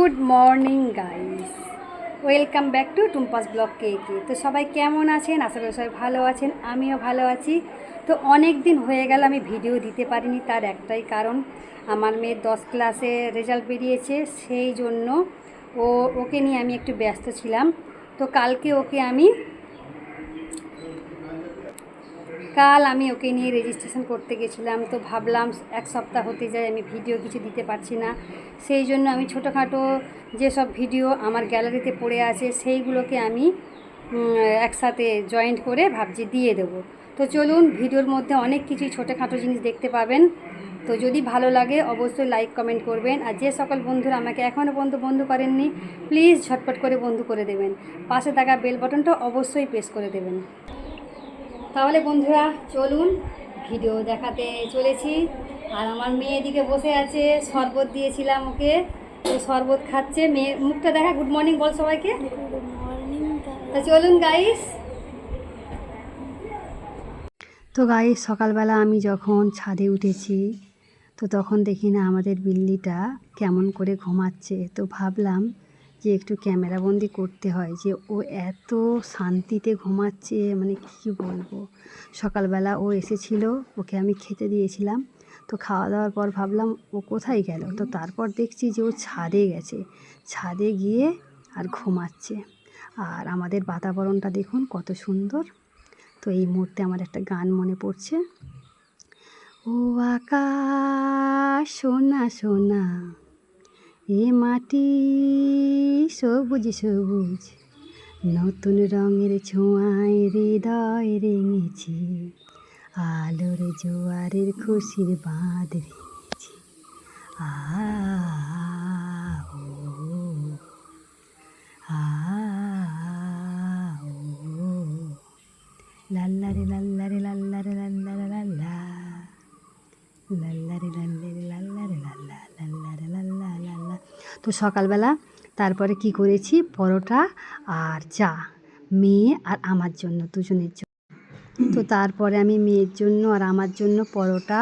Good morning, guys. Welcome back to Tumpa's vlog কে কে। তো সবাই কেমন আছেন? আশা করি সবাই ভালো আছেন, আমিও ভালো আছি। তো অনেক দিন হয়ে গেল, আমি ভিডিও দিতে পারিনি, তার একটাই কারণ, আমার মেয়ের দশ ক্লাসে রেজাল্ট বেরিয়েছে, সেই জন্য ও, ওকে নিয়ে আমি একটু ব্যস্ত ছিলাম। তো কালকে ওকে আমি কাল আমি ওকে নিয়ে রেজিস্ট্রেশন করতে গেছিলাম, তো ভাবলাম এক সপ্তাহ হতে যায়, আমি ভিডিও কিছু দিতে পারছি না। সেই জন্য আমি ছোটোখাটো যেসব ভিডিও আমার গ্যালারিতে পড়ে আছে, সেইগুলোকে আমি একসাথে জয়েন্ট করে ভাবছি দিয়ে দেবো। তো চলুন ভিডিওর মধ্যে অনেক কিছু ছোটোখাটো জিনিস দেখতে পাবেন। তো যদি ভালো লাগে, অবশ্যই লাইক কমেন্ট করবেন। আর যে সকল বন্ধুরা আমাকে এখনও পর্যন্ত বন্ধু করেননি প্লিজ ঝটপট করে বন্ধু করে দেবেন। পাশে থাকা বেল বাটনটা অবশ্যই প্রেস করে দেবেন। তাহলে বন্ধুরা চলুন ভিডিও দেখাতে চলেছি। আর আমার মেয়ে এদিকে বসে আছে শরবত দিয়েছিলাম ওকে। তো শরবত খাচ্ছে। মেয়ে মুখটা দেখা গুড মর্নিং বল সবাইকে। তা চলুন গাইস তো গাইস সকালবেলা আমি যখন ছাদে উঠেছি তো তখন দেখি না আমাদের বিল্লিটা কেমন করে ঘুমাচ্ছে। তো ভাবলাম যে একটু ক্যামেরাবন্দি করতে হয়, যে ও এত শান্তিতে ঘুমাচ্ছে মানে কি বলব? সকালবেলা ও এসেছিল, ওকে আমি খেতে দিয়েছিলাম। তো খাওয়া দাওয়ার পর ভাবলাম, ও কোথায় গেল? তো তারপর দেখছি যে ও ছাদে গেছে। ছাদে গিয়ে আর ঘুমাচ্ছে। আর আমাদের বাতাবরণটা দেখুন কত সুন্দর। তো এই মুহূর্তে আমার একটা গান মনে পড়ছে। ও আকাশ, সোনা সোনা। এ মাটি সবুজ সবুজ, নতুন রঙের ছোঁয়ায় হৃদয় রেঙেছি, আলোর জোয়ারের খুশির বাঁধ রেঙেছি আ সকালবেলা। তারপরে কি করেছি? পরোটা আর চা। মেয়ে আর আমার জন্য, দুজনের জন্য। তো তারপরে আমি মেয়ের জন্য আর আমার জন্য পরোটা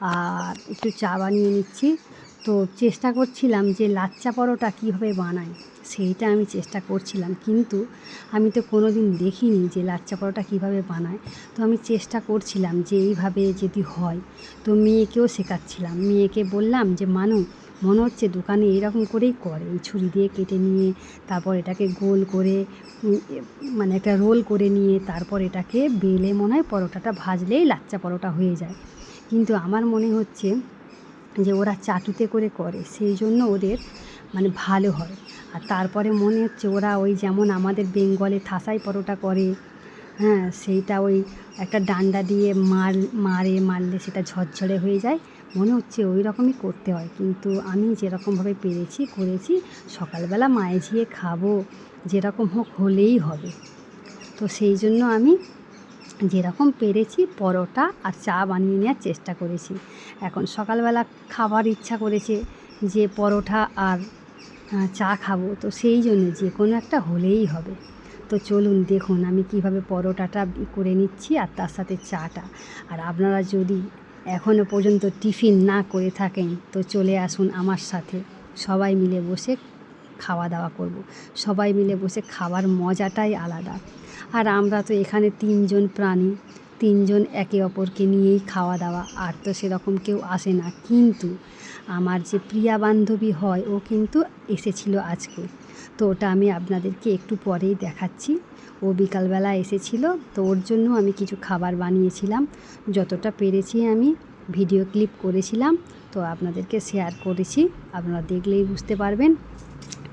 আর একটু চা বানিয়ে নিচ্ছি। তো চেষ্টা করছিলাম যে লাচ্চা পরোটা কীভাবে বানাই, সেইটা আমি চেষ্টা করছিলাম। কিন্তু আমি তো কোনো দিন দেখিনি যে লাচ্চা পরোটা কীভাবে বানায়। তো আমি চেষ্টা করছিলাম যে এইভাবে যদি হয়, তো মেয়েকেও শেখাচ্ছিলাম। মেয়েকে বললাম যে, মানু মনে হচ্ছে দোকানে এরকম করেই করে। এই ছুরি দিয়ে কেটে নিয়ে, তারপর এটাকে গোল করে মানে একটা রোল করে নিয়ে, তারপর এটাকে বেলে মনে হয় পরোটাটা ভাজলেই লাচ্চা পরোটা হয়ে যায়। কিন্তু আমার মনে হচ্ছে যে ওরা চাটুতে করে করে, সেই জন্য ওদের মানে ভালো হয়। আর তারপরে মনে হচ্ছে ওরা ওই যেমন আমাদের বেঙ্গলে থাসাই পরোটা করে হ্যাঁ সেইটা ওই একটা ডান্ডা দিয়ে মার, মারে, মারলে সেটা ঝরঝরে হয়ে যায়। মনে হচ্ছে ওই রকমই করতে হয়। কিন্তু আমি যেরকমভাবে পেরেছি, করেছি, সকালবেলা মায়ে ঝিয়ে খাব, যেরকম হোক হলেই হবে। তো সেই জন্য আমি যেরকম পেরেছি, পরোটা আর চা বানিয়ে নেওয়ার চেষ্টা করেছি। এখন সকালবেলা খাবার ইচ্ছা করেছে যে পরোটা আর চা খাব। তো সেই জন্য যে কোনো একটা হলেই হবে। তো চলুন দেখুন আমি কীভাবে পরোটাটা করে নিচ্ছি আর তার সাথে চাটা। আর আপনারা যদি এখনও পর্যন্ত টিফিন না করে থাকেন, তো চলে আসুন আমার সাথে। সবাই মিলে বসে খাওয়া দাওয়া করব। সবাই মিলে বসে খাবার মজাটাই আলাদা। আর আমরা তো এখানে তিনজন প্রাণী, তিনজন একে অপরকে নিয়েই খাওয়া দাওয়া আর তো সেরকম কেউ আসে না। কিন্তু আমার যে প্রিয়া বান্ধবী হয়, ও কিন্তু এসেছিল আজকে। তো ওটা আমি আপনাদেরকে একটু পরেই দেখাচ্ছি। ও বিকালবেলা এসেছিল, তো ওর জন্য আমি কিছু খাবার বানিয়েছিলাম। যতটা পেরেছি আমি ভিডিও ক্লিপ করেছিলাম, তো আপনাদেরকে শেয়ার করেছি। আপনারা দেখলেই বুঝতে পারবেন।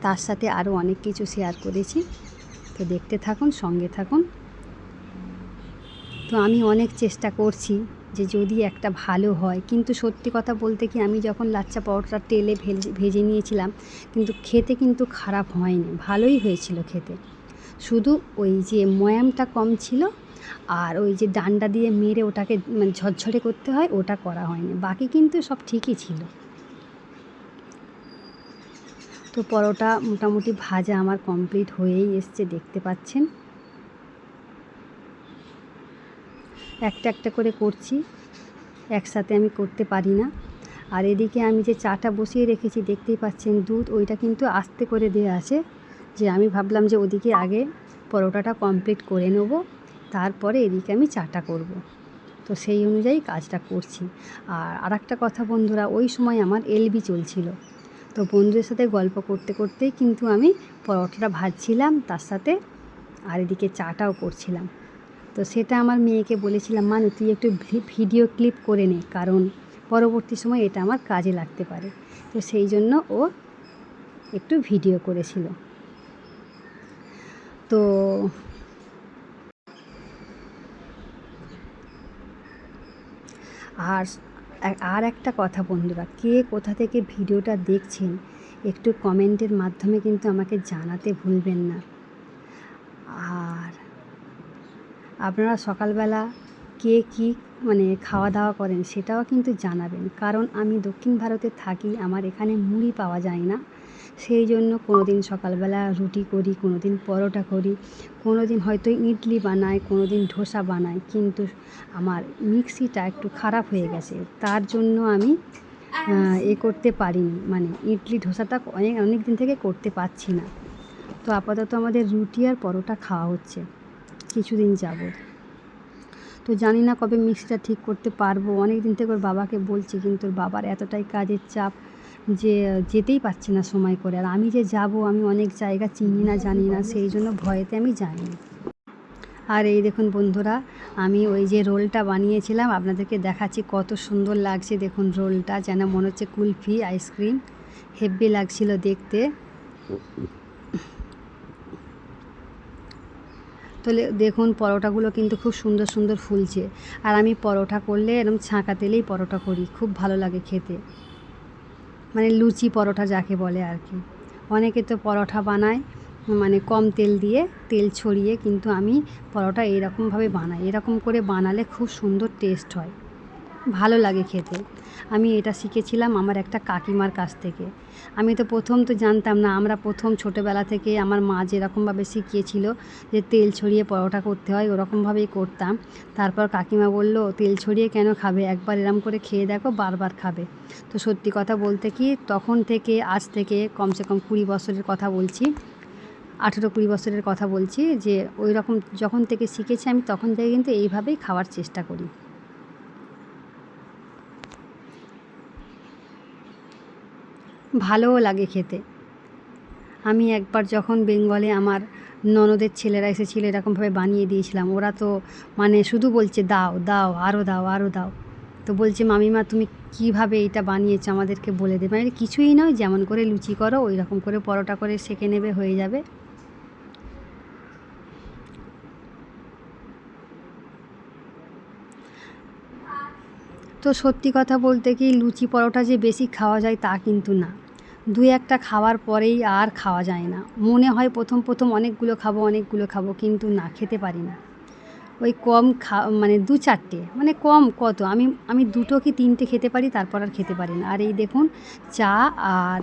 তার সাথে আরও অনেক কিছু শেয়ার করেছি। তো দেখতে থাকুন, সঙ্গে থাকুন। তো আমি অনেক চেষ্টা করছি। যে যদি একটা ভালো হয়। কিন্তু সত্যি কথা বলতে কি, আমি যখন লাচ্চা পরোটা তেলে ভেজে নিয়েছিলাম, কিন্তু খেতে কিন্তু খারাপ হয়নি। ভালোই হয়েছিল খেতে। শুধু ওই যে ময়ামটা কম ছিল আর ওই যে ডান্ডা দিয়ে মেরে ওটাকে মানে ঝরঝরে করতে হয়, ওটা করা হয়নি। বাকি কিন্তু সব ঠিকই ছিল। তো পরোটা মোটামুটি ভাজা আমার কমপ্লিট হয়েই এসছে, দেখতে পাচ্ছেন। একটা একটা করে করছি। একসাথে আমি করতে পারি না। আর এদিকে আমি যে চাটা বসিয়ে রেখেছি, দেখতেই পাচ্ছেন দুধ, ওইটা কিন্তু আস্তে করে দেওয়া আছে। যে আমি ভাবলাম যে ওদিকে আগে পরোটাটা কমপ্লিট করে নেব, তারপরে এদিকে আমি চাটা করব। তো সেই অনুযায়ী কাজটা করছি। আর আরেকটা কথা বন্ধুরা, ওই সময় আমার এলবি চলছিল। তো বন্ধুদের সাথে গল্প করতে করতেই কিন্তু আমি পরোটাটা ভাজছিলাম, তার সাথে আর এদিকে চাটাও করছিলাম। তো সেটা আমার মেয়েকে বলেছিলাম মানে তুই একটু ভিডিও ক্লিপ করে নে, কারণ পরবর্তী সময় এটা আমার কাজে লাগতে পারে। তো সেই জন্য ও একটু ভিডিও করেছিল। তো আর আর একটা কথা বন্ধুরা, কে কোথা থেকে ভিডিওটা দেখছেন, একটু কমেন্টের মাধ্যমে কিন্তু আমাকে জানাতে ভুলবেন না আর আপনারা সকালবেলা কে কী মানে খাওয়া দাওয়া করেন সেটাও কিন্তু জানাবেন। কারণ আমি দক্ষিণ ভারতে থাকি, আমার এখানে মুড়ি পাওয়া যায় না। সেই জন্য কোনো দিন সকালবেলা রুটি করি কোনো দিন পরোটা করি কোনো দিন হয়তো ইডলি বানাই কোনো দিন ধোসা বানাই। কিন্তু আমার মিক্সিটা একটু খারাপ হয়ে গেছে। তার জন্য আমি এ করতে পারিনি। মানে ইডলি ধোসাটা অনেক অনেক দিন থেকে করতে পারছি না। তো আপাতত আমাদের রুটি আর পরোটা খাওয়া হচ্ছে। কিছুদিন যাবত। তো জানি না কবে মিক্সিটা ঠিক করতে পারব। অনেক দিন থেকে ওর বাবাকে বলছি, কিন্তু ওর বাবার এতটাই কাজের চাপ যে যেতেই পারছি না সময় করে। আর আমি যে যাব, আমি অনেক জায়গা চিনি না, জানি না, সেই জন্য ভয়েতে আমি যাইনি। আর এই দেখুন বন্ধুরা, আমি ওই যে রোলটা বানিয়েছিলাম, আপনাদেরকে দেখাচ্ছি কত সুন্দর লাগছে দেখুন রোলটা, যেন মনে হচ্ছে কুলফি, আইসক্রিম, হেব্বি লাগছিল দেখতে। তাহলে দেখুন পরোটাগুলো কিন্তু খুব সুন্দর সুন্দর ফুলছে। আর আমি পরোটা করলে এরকম ছাঁকা তেলেই পরোটা করি, খুব ভালো লাগে খেতে। মানে লুচি পরোটা যাকে বলে আর কি। অনেকে তো পরোটা বানায় মানে কম তেল দিয়ে, তেল ছড়িয়ে কিন্তু আমি পরোটা এরকমভাবে বানাই। এরকম করে বানালে খুব সুন্দর টেস্ট হয়। ভালো লাগে খেতে। আমি এটা শিখেছিলাম আমার একটা কাকিমার কাছ থেকে। আমি তো প্রথম তো জানতাম না, আমরা প্রথম ছোটোবেলা থেকে আমার মা যেরকমভাবে শিখিয়েছিল যে তেল ছড়িয়ে পরোটা করতে হয়, ওরকমভাবেই করতাম। তারপর কাকিমা বলল, তেল ছড়িয়ে কেন খাবে? একবার এরম করে খেয়ে দেখো, বারবার খাবে। তো সত্যি কথা বলতে কি, তখন থেকে, আজ থেকে কমসে কম কুড়ি বছরের কথা বলছি, আঠেরো কুড়ি বছরের কথা বলছি যে ওই রকম যখন থেকে শিখেছি আমি, তখন থেকে কিন্তু এইভাবেই খাওয়ার চেষ্টা করি। ভালোও লাগে খেতে। আমি একবার যখন বেঙ্গলে আমার ননদের ছেলেরা এসেছিল, এরকমভাবে বানিয়ে দিয়েছিলাম। ওরা তো মানে শুধু বলছে, দাও দাও আরও দাও আরও দাও। তো বলছে, মামিমা, তুমি কীভাবে এটা বানিয়েছো? আমাদেরকে বলে দেবে। মানে কিছুই নয়, যেমন করে লুচি করো ওই রকম করে পরোটা করে সেঁকে নেবে, হয়ে যাবে। তো সত্যি কথা বলতে কি, লুচি পরোটা যে বেশি খাওয়া যায় তা কিন্তু না। দুই একটা খাওয়ার পরেই আর খাওয়া যায় না। মনে হয় প্রথম প্রথম অনেকগুলো খাব অনেকগুলো খাব, কিন্তু না খেতে পারি না। ওই কম খা মানে দু চারটে মানে কম কত? আমি আমি দুটো কি তিনটে খেতে পারি, তারপর আর খেতে পারি না। আর এই দেখুন, চা আর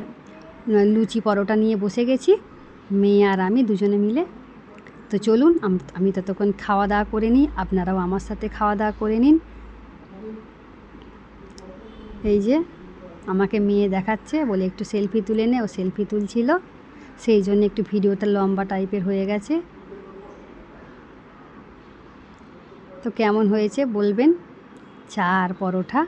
লুচি পরোটা নিয়ে বসে গেছি। মেয়ে আর আমি দুজনে মিলে। তো চলুন আমি ততক্ষণ খাওয়া দাওয়া করে নিই। আপনারাও আমার সাথে খাওয়া দাওয়া করে নিন। এই যে আমাকে মেয়ে দেখাচ্ছে, বলে একটু সেলফি তুলে নে, ও সেলফি তুলছিল। সেই জন্য একটু ভিডিওটা লম্বা টাইপের হয়ে গেছে। তো কেমন হয়েছে বলবেন? চা আর পরোটা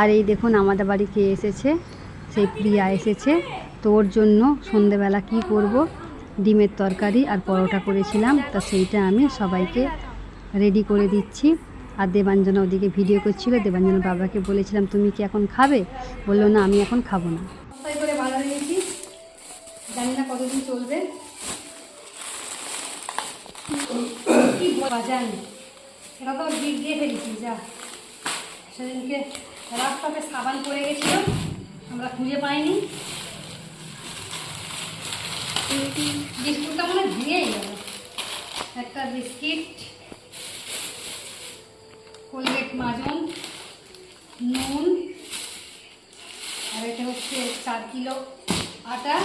আর এই দেখুন আমাদের বাড়ি কে এসেছে, সেই প্রিয়া এসেছে। তো ওর জন্য সন্ধেবেলা কি করব? ডিমের তরকারি আর পরোটা করেছিলাম। তা সেইটা আমি সবাইকে রেডি করে দিচ্ছি। আর দেবাঞ্জনা ওদিকে ভিডিও করছিল। দেবাঞ্জনা বাবাকে বলেছিলাম, তুমি কি এখন খাবে? বলল, না, আমি এখন খাব না। জানি না কতদিন চলবে। সেদিনকে রাস্তাতে সাবান পড়ে গেছিল, আমরা খুঁজে পাইনি। বিস্কুটটা মনে ভেঙেই গেল একটা বিস্কিট কোলগেট মাজন নুন, আর এটা হচ্ছে চার কিলো আটা।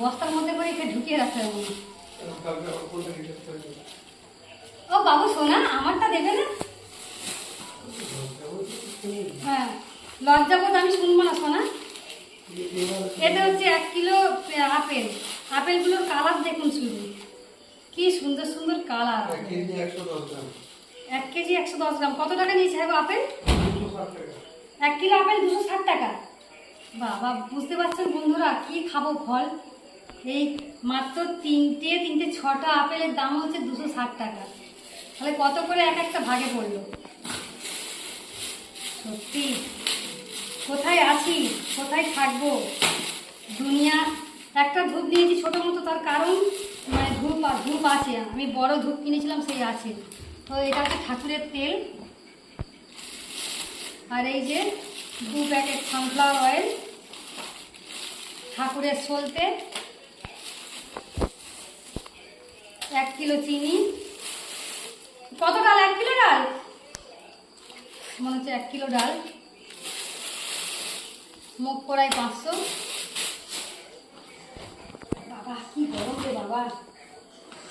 বস্তার মধ্যে করে এটা ঢুকিয়ে রাখতে হবে। ও বাবু সোনা আমারটা দেবে না। হ্যাঁ লজ্জাবোধ আমি শুনব না সোনা এটা হচ্ছে এক কিলো আপেল। আপেলগুলোর কালার দেখুন শুধু। কি সুন্দর সুন্দর কালার এক কেজি একশো দশ গ্রাম। কত টাকা নিয়েছে হ্যাঁ আপেল? এক কিলো আপেল দুশো ষাট টাকা। বাবা বুঝতে পারছেন বন্ধুরা কি খাব ফল? এই মাত্র তিনটে তিনটে ছটা আপেলের দাম হচ্ছে দুশো ষাট টাকা। তাহলে কত করে এক একটা ভাগে পড়ল? সত্যি? কোথায় আছি? কোথায় থাকব? দুনিয়া, একটা ধূপ নিয়েছি ছোটো মতো, তার কারণ মানে ধূপ ধূপ আছে। আমি বড় ধূপ কিনেছিলাম, সেই আছে। তো এটা হচ্ছে ঠাকুরের তেল। আর এই যে দু প্যাকেট সানফ্লাওয়ার অয়েল, ঠাকুরের সলতে। এক কিলো চিনি। কত ডাল? এক কিলো ডাল? মনে হচ্ছে এক কিলো ডাল। মুখ কড়াই পাঁচশো। বাবা, কি গরম রে বাবা।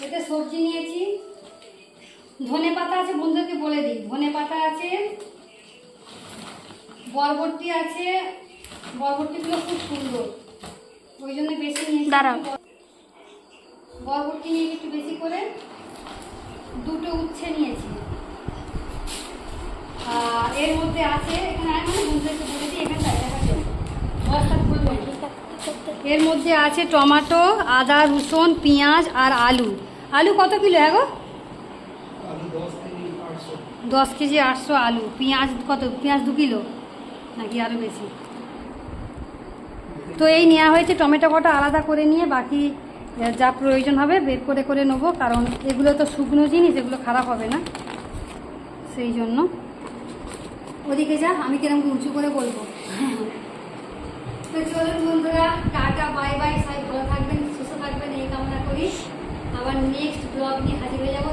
এতে সবজি নিয়েছি। ধনে পাতা আছে, বন্ধুদেরকে বলে দিই। ধনে পাতা আছে, বরবটি আছে। বরবটিগুলো খুব সুন্দর। ওই জন্য বেশি নিয়েছি। বরবটি নিয়ে একটু বেশি করে দুটো উচ্ছে নিয়েছি। আর এর মধ্যে আছে এর মধ্যে আছে টমেটো, আদা, রসুন, পেঁয়াজ আর আলু। আলু কত কিলো হ্যাঁ গো? দশ কেজি আটশো আলু। পেঁয়াজ কত? পেঁয়াজ দু কিলো? নাকি আরও বেশি? তো এই নেওয়া হয়েছে, টমেটো কটা আলাদা করে নিয়ে বাকি যা প্রয়োজন হবে বের করে করে নেব, কারণ এগুলো তো শুকনো জিনিস, এগুলো খারাপ হবে না। সেই জন্য। ওদিকে যা, আমি কিরম উঁচু করে বলব। তো চলুন বন্ধুরা, টাটা, বাই বাই, সবাই ভালো থাকবেন, সুস্থ থাকবেন, এই কামনা করি। আবার নেক্সট ব্লগ নিয়ে হাজির হয়ে যাব।